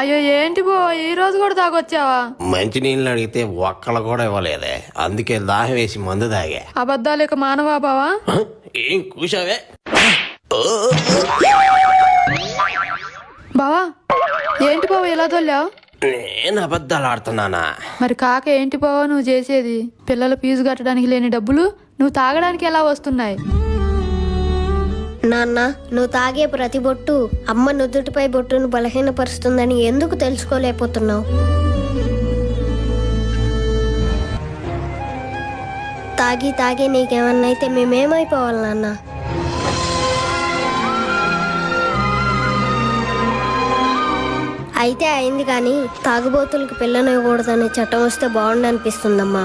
అయ్యో ఏంటి బో? ఈ రోజు కూడా తాగొచ్చావా? మంచి నీళ్ళు అడిగితే ఒక్కళ్ళు కూడా ఇవ్వలేదే. అందుకే దాహం వేసి మందు తాగా. అబద్ధాలు ఇక మానవా బావా? ఏం కూసావే బావా ఏంటి బావ ఇలా తోలావు నేను అబద్ధాలు ఆడుతున్నానా? మరి కాక ఏంటి బావా నువ్వు చేసేది? పిల్లల ఫీజు కట్టడానికి లేని డబ్బులు నువ్వు తాగడానికి ఎలా వస్తున్నాయి? నాన్న నువ్వు తాగే ప్రతి బొట్టు అమ్మ నుదుటిపై బొట్టును బలహీనపరుస్తుందని ఎందుకు తెలుసుకోలేకపోతున్నావు? తాగి తాగి నీకేమన్నా అయితే మేమేమైపోవాలి నాన్న? అయితే అయింది కానీ తాగుబోతులకు పిల్లనివ్వకూడదనే చట్టం వస్తే బాగుండనిపిస్తుందమ్మా.